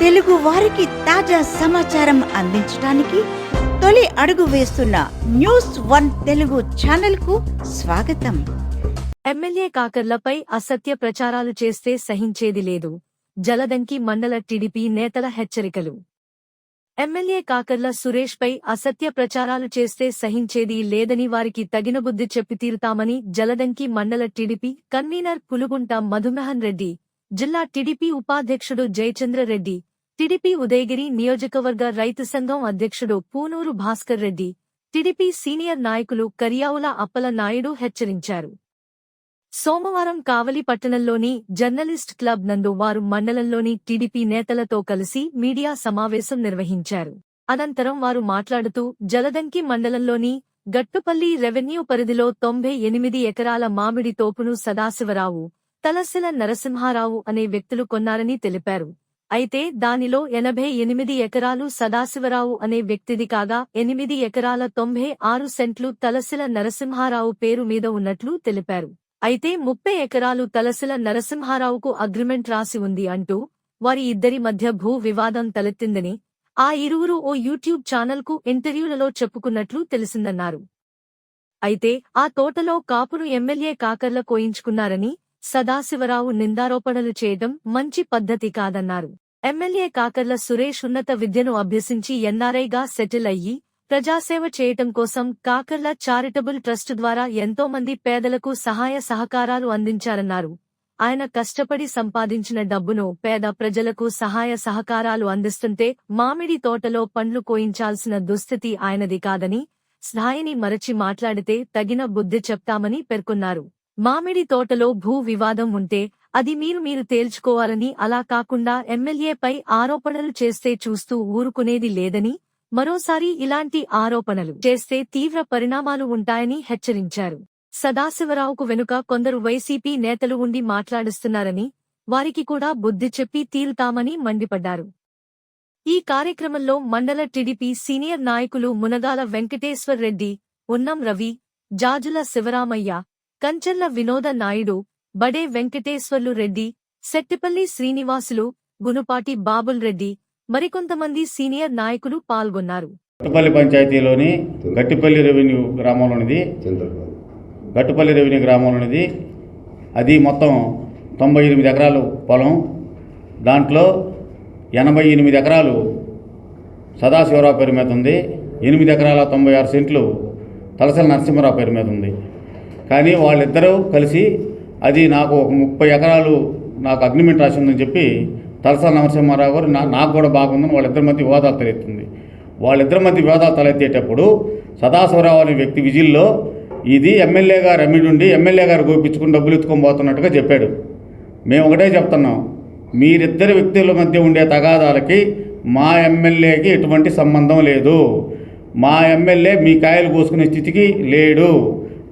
తెలుగు వారికి తాజా సమాచారం అందించడానికి తొలి అడుగు వేస్తున్న న్యూస్ వన్ తెలుగు ఛానల్కు స్వాగతం. ఎమ్మెల్యే కాకర్లపై అసత్య ప్రచారాలు చేస్తే సహించేది లేదు. జలదంకి మండల టీడీపీ నేతల హెచ్చరికలు. ఎమ్మెల్యే కాకర్ల సురేష్ పై అసత్య ప్రచారాలు చేస్తే సహించేది లేదని వారికి తగిన బుద్ధి చెప్పి తీరుతామని జలదంకి మండల టీడీపీ కన్వీనర్ పులుగుంట మధుమోహన్ రెడ్డి జిల్లా టీడీపీ ఉపాధ్యక్షుడు జయచంద్ర రెడ్డి టిడిపి ఉదయగిరి నియోజకవర్గ రైతు సంఘం అధ్యక్షుడు పూనూరు భాస్కర్ రెడ్డి టీడీపీ సీనియర్ నాయకులు కరియావుల అప్పల నాయుడు హెచ్చరించారు. సోమవారం కావలి పట్టణంలోని జర్నలిస్ట్ క్లబ్ నందు వారు మండలంలోని టీడీపీ నేతలతో కలిసి మీడియా సమావేశం నిర్వహించారు. అనంతరం వారు మాట్లాడుతూ జలదంకి మండలంలోని గట్టుపల్లి రెవెన్యూ పరిధిలో తొంభై ఎనిమిది ఎకరాల మామిడి తోపును సదాశివరావు తలసిల నరసింహారావు అనే వ్యక్తులు కొన్నారని తెలిపారు. అయితే దానిలో ఎనభై ఎనిమిది ఎకరాలు సదాశివరావు అనే వ్యక్తిది కాగా ఎనిమిది ఎకరాల తొంభై ఆరు సెంట్లు తలసిల నరసింహారావు పేరు మీద ఉన్నట్లు తెలిపారు. అయితే ముప్పై ఎకరాలు తలసిల నరసింహారావుకు అగ్రిమెంట్ రాసి ఉంది అంటూ వారి ఇద్దరి మధ్య భూ వివాదం తలెత్తిందని ఆ ఇరువురు ఓ యూట్యూబ్ ఛానల్కు ఇంటర్వ్యూలలో చెప్పుకున్నట్లు తెలిసిందన్నారు. అయితే ఆ తోటలో కాపును ఎమ్మెల్యే కాకర్ల కోయించుకున్నారని సదాశివరావు నిందారోపణలు చేయడం మంచి పద్ధతి కాదన్నారు. ఎమ్మెల్యే కాకర్ల సురేష్ ఉన్నత విద్యను అభ్యసించి ఎన్ఆర్ఐగా సెటిల్ అయ్యి ప్రజాసేవ చేయటం కోసం కాకర్ల చారిటబుల్ ట్రస్ట్ ద్వారా ఎంతో మంది పేదలకు సహాయ సహకారాలు అందించారన్నారు. ఆయన కష్టపడి సంపాదించిన డబ్బును పేద ప్రజలకు సహాయ సహకారాలు అందిస్తుంటే మామిడి తోటలో పండ్లు కోయించాల్సిన దుస్థితి ఆయనది కాదని స్థాయిని మరచి మాట్లాడితే తగిన బుద్ధి చెప్తామని పేర్కొన్నారు. మామిడి తోటలో భూ వివాదం ఉంటే అది మీరు మీరు తేల్చుకోవాలని అలా కాకుండా ఎమ్మెల్యేపై ఆరోపణలు చేస్తే చూస్తూ ఊరుకునేది లేదని మరోసారి ఇలాంటి ఆరోపణలు చేస్తే తీవ్ర పరిణామాలు ఉంటాయని హెచ్చరించారు. సదాశివరావుకు వెనుక కొందరు వైసీపీ నేతలు ఉండి మాట్లాడుస్తున్నారని వారికి కూడా బుద్ధి చెప్పి తీరుతామని మండిపడ్డారు. ఈ కార్యక్రమంలో మండల టీడీపీ సీనియర్ నాయకులు మునగాల వెంకటేశ్వర్ రెడ్డి ఉన్నం రవి జాజుల శివరామయ్య కంచర్ల వినోద నాయుడు బడే వెంకటేశ్వర్లు రెడ్డి సెట్టిపల్లి శ్రీనివాసులు గునుపాటి బాబుల్ రెడ్డి మరికొంతమంది సీనియర్ నాయకులు పాల్గొన్నారు. గట్టుపల్లి పంచాయతీలోని గట్టిపల్లి రెవెన్యూ గ్రామంలోనిది గట్టుపల్లి రెవెన్యూ గ్రామంలోనిది అది మొత్తం తొంభై ఎనిమిది ఎకరాలు పొలం. దాంట్లో ఎనభై ఎనిమిది ఎకరాలు సదాశివరావు పేరు మీద ఉంది ఎనిమిది ఎకరాల తొంభై ఆరు సెంట్లు తలసల నరసింహరావు పేరు మీద ఉంది. కానీ వాళ్ళిద్దరూ కలిసి అది నాకు ఒక ముప్పై ఎకరాలు నాకు అగ్రిమెంట్ రాసి ఉందని చెప్పి తలసా నరసింహారావు గారు నా నాకు కూడా బాగుందని వాళ్ళిద్దరి మధ్య వివాదాలు తలెత్తుంది. వాళ్ళిద్దరి మధ్య వివాదాలు తలెత్తేటప్పుడు సదాశివరావు అనే వ్యక్తి విజిల్లో ఇది ఎమ్మెల్యే గారు అమ్మిడుండి ఎమ్మెల్యే గారు గోపించుకుని డబ్బులు ఎత్తుకొని పోతున్నట్టుగా చెప్పాడు. మేము ఒకటే చెప్తున్నాం. మీరిద్దరు వ్యక్తుల మధ్య ఉండే తగాదాలకి మా ఎమ్మెల్యేకి ఎటువంటి సంబంధం లేదు. మా ఎమ్మెల్యే మీ కాయలు కోసుకునే స్థితికి లేడు.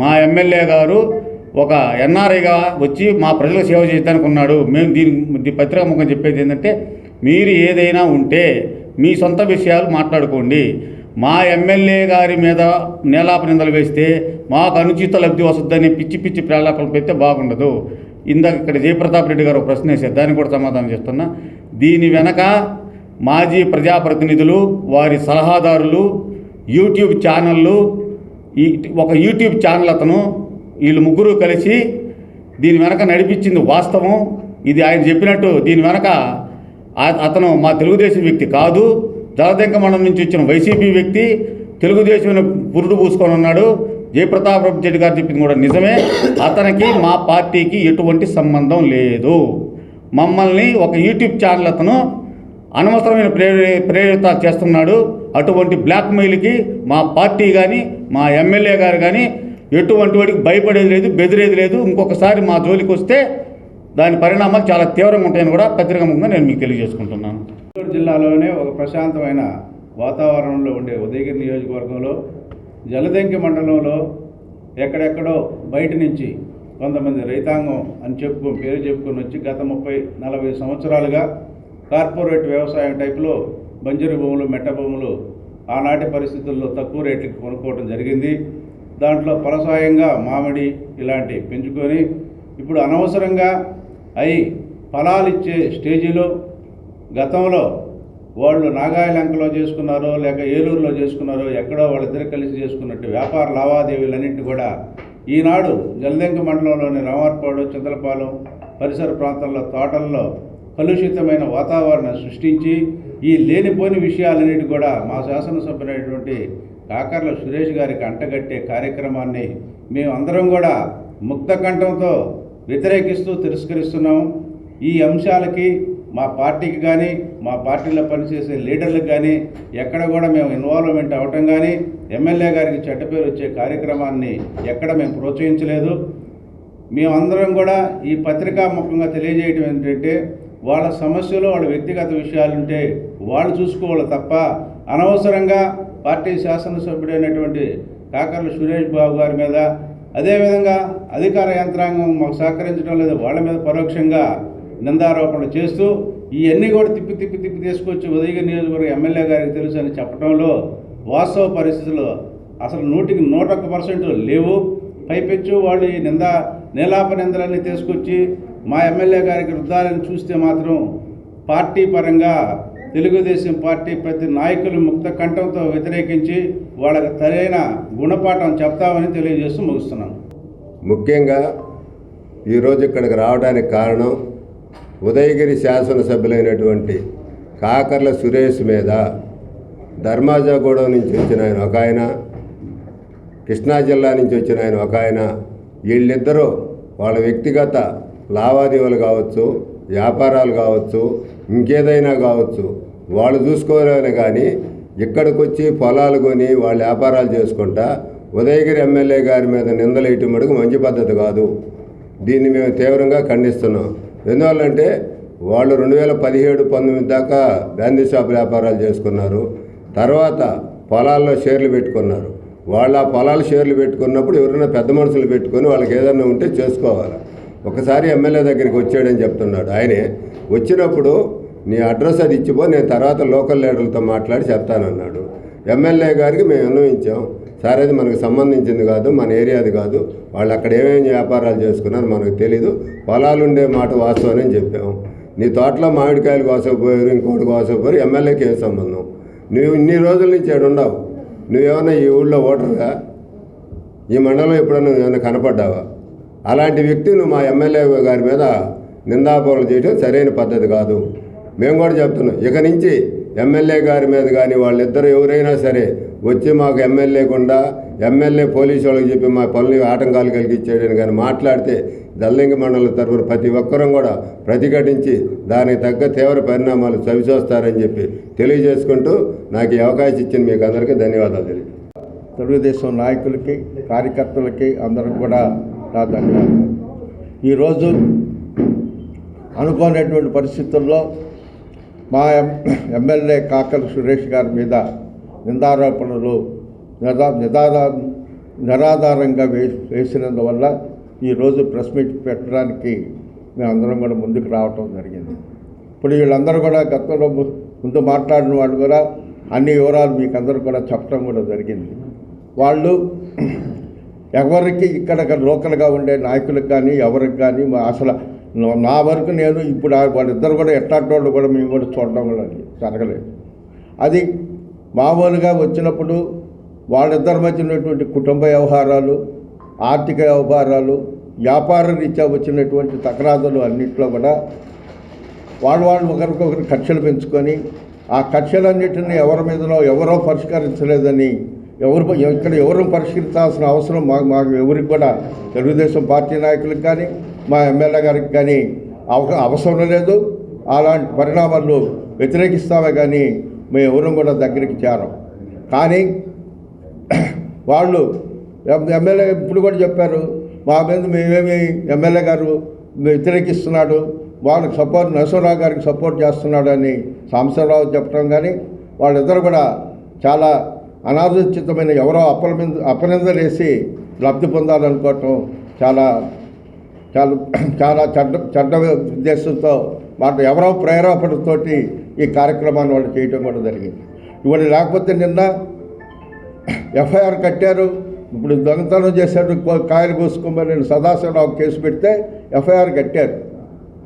మా ఎమ్మెల్యే గారు ఒక ఎన్ఆర్ఐగా వచ్చి మా ప్రజలకు సేవ చేయడానికి ఉన్నాడు మేము దీని పత్రిక పత్రికా ముఖం చెప్పేది ఏంటంటే మీరు ఏదైనా ఉంటే మీ సొంత విషయాలు మాట్లాడుకోండి. మా ఎమ్మెల్యే గారి మీద నేలాప నిందలు వేస్తే మాకు అనుచిత లబ్ధి వస్తుందని పిచ్చి పిచ్చి ప్రేలాపలు పెడితే బాగుండదు. ఇందాక ఇక్కడ జయప్రతాప్ రెడ్డి గారు ఒక ప్రశ్న వేశారు. దానికి కూడా సమాధానం చేస్తున్నా దీని వెనక మాజీ ప్రజాప్రతినిధులు వారి సలహాదారులు యూట్యూబ్ ఛానళ్ళు ఈ ఒక యూట్యూబ్ ఛానల్ అతను వీళ్ళు ముగ్గురు కలిసి దీని వెనక నడిపించింది వాస్తవం. ఇది ఆయన చెప్పినట్టు దీని వెనక అతను మా తెలుగుదేశం వ్యక్తి కాదు. జలదంక మండలం నుంచి వచ్చిన వైసీపీ వ్యక్తి తెలుగుదేశం పురుడు పూసుకొని ఉన్నాడు. జయప్రతాప్ రెడ్డి గారు చెప్పింది కూడా నిజమే. అతనికి మా పార్టీకి ఎటువంటి సంబంధం లేదు. మమ్మల్ని ఒక యూట్యూబ్ ఛానల్ అతను అనవసరమైన ప్రేరే ప్రేరిత చేస్తున్నాడు. అటువంటి బ్లాక్మెయిల్కి మా పార్టీ కానీ మా ఎమ్మెల్యే గారు కానీ ఎటువంటి వాడికి భయపడేది లేదు బెదిరేది లేదు. ఇంకొకసారి మా జోలికి వస్తే దాని పరిణామాలు చాలా తీవ్రంగా ఉంటాయని కూడా పత్రికాముఖంగా నేను మీకు తెలియజేసుకుంటున్నాను. గుంటూరు జిల్లాలోనే ఒక ప్రశాంతమైన వాతావరణంలో ఉండే ఉదయగిరి నియోజకవర్గంలో జలదంకి మండలంలో ఎక్కడెక్కడో బయట నుంచి కొంతమంది రైతాంగం అని చెప్పుకొని పేరు చెప్పుకొని వచ్చి గత ముప్పై నలభై సంవత్సరాలుగా కార్పొరేట్ వ్యవసాయం టైపులో బంజరు భూములు మెట్ట భూములు ఆనాటి పరిస్థితుల్లో తక్కువ రేట్లకు కొనుక్కోవడం జరిగింది. దాంట్లో ఫలసాయంగా మామిడి ఇలాంటి పెంచుకొని ఇప్పుడు అనవసరంగా అయి ఫలాలు ఇచ్చే స్టేజీలో గతంలో వాళ్ళు నాగాయలంకలో చేసుకున్నారో లేక ఏలూరులో చేసుకున్నారో ఎక్కడో వాళ్ళిద్దరు కలిసి చేసుకున్నట్టు వ్యాపార లావాదేవీలన్నింటి కూడా ఈనాడు జలదెంక మండలంలోని రామార్పాడు చింతలపాలెం పరిసర ప్రాంతాల్లో తోటల్లో కలుషితమైన వాతావరణం సృష్టించి ఈ లేనిపోని విషయాలన్నిటి కూడా మా శాసనసభ్యులైనటువంటి కాకర్ల సురేష్ గారికి అంటగట్టే కార్యక్రమాన్ని మేమందరం కూడా ముక్త కంఠంతో వ్యతిరేకిస్తూ తిరస్కరిస్తున్నాము ఈ అంశాలకి మా పార్టీకి కానీ మా పార్టీలో పనిచేసే లీడర్లకు కానీ ఎక్కడ కూడా మేము ఇన్వాల్వ్మెంట్ అవ్వటం కానీ ఎమ్మెల్యే గారికి చెడ్డ పేరు వచ్చే కార్యక్రమాన్ని ఎక్కడ మేము ప్రోత్సహించలేదు. మేమందరం కూడా ఈ పత్రికా ముఖంగా తెలియజేయటం ఏంటంటే వాళ్ళ సమస్యలు వాళ్ళ వ్యక్తిగత విషయాలుంటే వాళ్ళు చూసుకోవాలి తప్ప అనవసరంగా పార్టీ శాసనసభ్యుడైనటువంటి కాకర్ల సురేష్ బాబు గారి మీద అదేవిధంగా అధికార యంత్రాంగం మాకు సహకరించడం లేదు వాళ్ళ మీద పరోక్షంగా నిందారోపణలు చేస్తూ ఇవన్నీ కూడా తిప్పి తిప్పి తిప్పి తీసుకొచ్చి ఉదయగిరి నియోజకవర్గ ఎమ్మెల్యే గారికి తెలుసు అని చెప్పడంలో వాస్తవ పరిస్థితులు అసలు నూటికి నూట ఒక్క పర్సెంట్ లేవు. పైపెచ్చు వాళ్ళు ఈ నింద నీలాప నిందలన్నీ తీసుకొచ్చి మా ఎమ్మెల్యే గారికి వృద్ధాలను చూస్తే మాత్రం పార్టీ పరంగా తెలుగుదేశం పార్టీ ప్రతి నాయకులు ముక్త కంఠంతో వ్యతిరేకించి వాళ్ళకి సరైన గుణపాఠం చెప్తామని తెలియజేస్తూ ముగిస్తున్నాను ముఖ్యంగా ఈరోజు ఇక్కడికి రావడానికి కారణం ఉదయగిరి శాసనసభ్యులైనటువంటి కాకర్ల సురేష్ మీద ధర్మాజాగూడెం నుంచి వచ్చిన ఆయన ఒక ఆయన కృష్ణా జిల్లా నుంచి వచ్చిన ఆయన ఒక ఆయన. వీళ్ళిద్దరూ వాళ్ళ వ్యక్తిగత లావాదేవీలు కావచ్చు వ్యాపారాలు కావచ్చు ఇంకేదైనా కావచ్చు వాళ్ళు చూసుకోవాలని కానీ ఇక్కడికి వచ్చి పొలాలు కొని వాళ్ళు వ్యాపారాలు చేసుకుంటా ఉదయగిరి ఎమ్మెల్యే గారి మీద నిందలేయటం మటుకు మంచి పద్ధతి కాదు. దీన్ని మేము తీవ్రంగా ఖండిస్తున్నాం. ఎందువల్లంటే వాళ్ళు రెండు వేల పదిహేడు పంతొమ్మిది దాకా బ్యాందీ షాప్ వ్యాపారాలు చేసుకున్నారు. తర్వాత పొలాల్లో షేర్లు పెట్టుకున్నారు. వాళ్ళు ఆ పొలాలు షేర్లు పెట్టుకున్నప్పుడు ఎవరైనా పెద్ద మనుషులు పెట్టుకొని వాళ్ళకి ఏదైనా ఉంటే చేసుకోవాలి. ఒకసారి ఎమ్మెల్యే దగ్గరికి వచ్చాడని చెప్తున్నాడు. ఆయనే వచ్చినప్పుడు నీ అడ్రస్ అది ఇచ్చిపో నేను తర్వాత లోకల్ లీడర్లతో మాట్లాడి చెప్తానన్నాడు. ఎమ్మెల్యే గారికి మేము అన్వయించాం సార్ అది మనకు సంబంధించింది కాదు మన ఏరియాది కాదు వాళ్ళు అక్కడ ఏమేమి వ్యాపారాలు చేసుకున్నారు మనకు తెలీదు పొలాలు ఉండే మాట వాస్తవం అని చెప్పాం. నీ తోటలో మామిడికాయలు కోసపోయారు ఇంకోటి కోసపోయారు ఎమ్మెల్యేకి ఏం సంబంధం? నువ్వు ఇన్ని రోజుల నుంచి ఏడు ఉండవు. నువ్వేమన్నా ఈ ఊళ్ళో ఓటరుగా? ఈ మండలం ఎప్పుడన్నా నువ్వు ఏమైనా కనపడ్డావా? అలాంటి వ్యక్తులు మా ఎమ్మెల్యే గారి మీద నిందాపరులు చేయడం సరైన పద్ధతి కాదు. మేము కూడా చెప్తున్నాం. ఇక నుంచి ఎమ్మెల్యే గారి మీద కానీ వాళ్ళిద్దరు ఎవరైనా సరే వచ్చి మాకు ఎమ్మెల్యే గుండా ఎమ్మెల్యే పోలీసు వాళ్ళకి చెప్పి మా పనులు ఆటంకాలు కలిగించేయడం కానీ మాట్లాడితే దల్లింగ మండలం తరఫున ప్రతి ఒక్కరం కూడా ప్రతిఘటించి దానికి తగ్గ తీవ్ర పరిణామాలు చవిచూస్తారని చెప్పి తెలియజేసుకుంటూ నాకు ఈ అవకాశం ఇచ్చిన మీకు అందరికీ ధన్యవాదాలు తెలియదు తెలుగుదేశం నాయకులకి కార్యకర్తలకి అందరికి కూడా నా ధన్యవాదాలు ఈరోజు అనుకోనటువంటి పరిస్థితుల్లో మా ఎమ్మెల్యే కాకల సురేష్ గారి మీద నిందారోపణలు నిదా నిదాదా నిరాధారంగా వే వేసినందువల్ల ఈరోజు ప్రెస్ మీట్ పెట్టడానికి మేమందరం కూడా ముందుకు రావటం జరిగింది. ఇప్పుడు వీళ్ళందరూ కూడా గతంలో ము- ముందు మాట్లాడిన వాళ్ళు కూడా అన్ని వివరాలు మీకు అందరూ కూడా చెప్పడం కూడా జరిగింది. వాళ్ళు ఎవరికి ఇక్కడ లోకల్గా ఉండే నాయకులకు కానీ ఎవరికి కానీ మా అసలు నా- వరకు నేను ఇప్పుడు వాళ్ళిద్దరు కూడా ఎట్లాంటి వాళ్ళు కూడా మేము కూడా చూడడం కూడా జరగలేదు. అది మామూలుగా వచ్చినప్పుడు వాళ్ళిద్దరి మధ్య ఉన్నటువంటి కుటుంబ వ్యవహారాలు ఆర్థిక వ్యవహారాలు వ్యాపార రీత్యా వచ్చినటువంటి తకరాదులు అన్నింటిలో కూడా వాళ్ళు వాళ్ళు ఒకరికొకరు కక్షలు పెంచుకొని ఆ కక్షలన్నింటినీ ఎవరి మీదనో ఎవరో పరిష్కరించలేదని ఎవరు ఇక్కడ ఎవరు పరిష్కరించాల్సిన అవసరం మాకు మాకు ఎవరికి కూడా తెలుగుదేశం పార్టీ నాయకులకు కానీ మా ఎమ్మెల్యే గారికి కానీ అవ అవసరం లేదు. అలాంటి పరిణామాలు వ్యతిరేకిస్తామే కానీ మేము ఎవరు కూడా దగ్గరికి చేరం. కానీ వాళ్ళు ఎమ్మెల్యే ఇప్పుడు కూడా చెప్పారు మా మీద మేమేమి ఎమ్మెల్యే గారు వ్యతిరేకిస్తున్నాడు వాళ్ళకి సపోర్ట్ నరసింహరావు గారికి సపోర్ట్ చేస్తున్నాడని సాంబశివరావు చెప్పడం కానీ వాళ్ళిద్దరు కూడా చాలా అనాదోచితమైన ఎవరో అపనింద అపనిందలేసి లబ్ధి పొందాలనుకోవటం చాలా చాలా చాలా చెడ్డ చెడ్డ ఉద్దేశంతో వాళ్ళు ఎవరో ప్రేరేపణతోటి ఈ కార్యక్రమాన్ని వాళ్ళు చేయటం కూడా జరిగింది. ఇవాళ లేకపోతే నిన్న ఎఫ్ఐఆర్ కట్టారు ఇప్పుడు దొంగతనం చేశాడు కో- కాయలు కోసుకోమని నేను సదాశివరావు కేసు పెడితే ఎఫ్ఐఆర్ కట్టారు.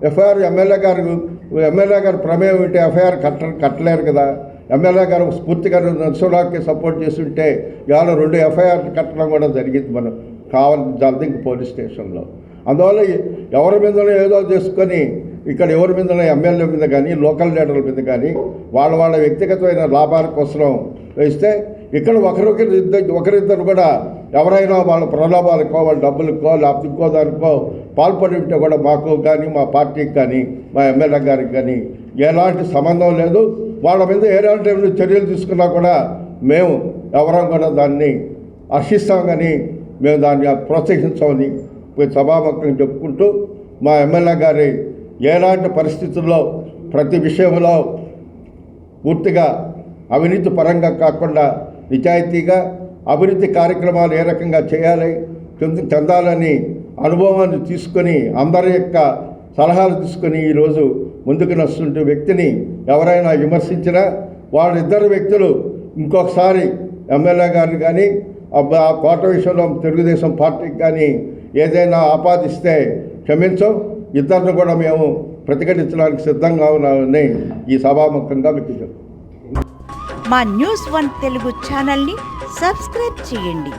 ఎఫ్ఐఆర్ ఎమ్మెల్యే గారు ఎమ్మెల్యే గారు ప్రమేయం ఉంటే ఎఫ్ఐఆర్ కట్ట కట్టలేరు కదా. ఎమ్మెల్యే గారు స్ఫూర్తిగా నర్సులాకి సపోర్ట్ చేస్తుంటే ఇవాళ రెండు ఎఫ్ఐఆర్ కట్టడం కూడా జరిగింది మనం కావాలి జల్దింగ్ పోలీస్ స్టేషన్లో. అందువల్ల ఎవరి మీదనో ఏదో చేసుకొని ఇక్కడ ఎవరి మీదనో ఎమ్మెల్యే మీద కానీ లోకల్ లీడర్ల మీద కానీ వాళ్ళ వాళ్ళ వ్యక్తిగతమైన లాభాల కోసం వేస్తే ఇక్కడ ఒకరిొకరు ఇద్దరు ఒకరిద్దరు కూడా ఎవరైనా వాళ్ళ ప్రలోభాలకో వాళ్ళ డబ్బులకో లేకపోతే ఇంకో దానికో పాల్పడి ఉంటే కూడా మాకు కానీ మా పార్టీకి కానీ మా ఎమ్మెల్యే గారికి కానీ ఎలాంటి సంబంధం లేదు. వాళ్ళ మీద ఎలాంటి చర్యలు తీసుకున్నా కూడా మేము ఎవరం కూడా దాన్ని హర్షిస్తాం కానీ మేము దాన్ని ప్రోత్సహించామని పోయి చెప్పుకుంటూ మా ఎమ్మెల్యే గారి ఎలాంటి పరిస్థితుల్లో ప్రతి విషయంలో పూర్తిగా అవినీతి పరంగా కాకుండా నిజాయితీగా అభివృద్ధి కార్యక్రమాలు ఏ రకంగా చేయాలి చెంది చెందాలని అనుభవాన్ని తీసుకొని అందరి యొక్క సలహాలు తీసుకొని ఈరోజు ముందుకు నస్తుంటే వ్యక్తిని ఎవరైనా విమర్శించినా వాళ్ళిద్దరు వ్యక్తులు ఇంకొకసారి ఎమ్మెల్యే గారిని కానీ ఆ కోట విషయంలో తెలుగుదేశం పార్టీకి కానీ ఏదైనా ఆపాదిస్తే క్షమించం. ఇద్దరిని కూడా మేము ప్రతిఘటించడానికి సిద్ధంగా ఉన్నామని ఈ సభాముఖంగా మీకు చెప్తాం మా న్యూస్ వన్ తెలుగు ఛానల్ని సబ్స్క్రైబ్ చేయండి.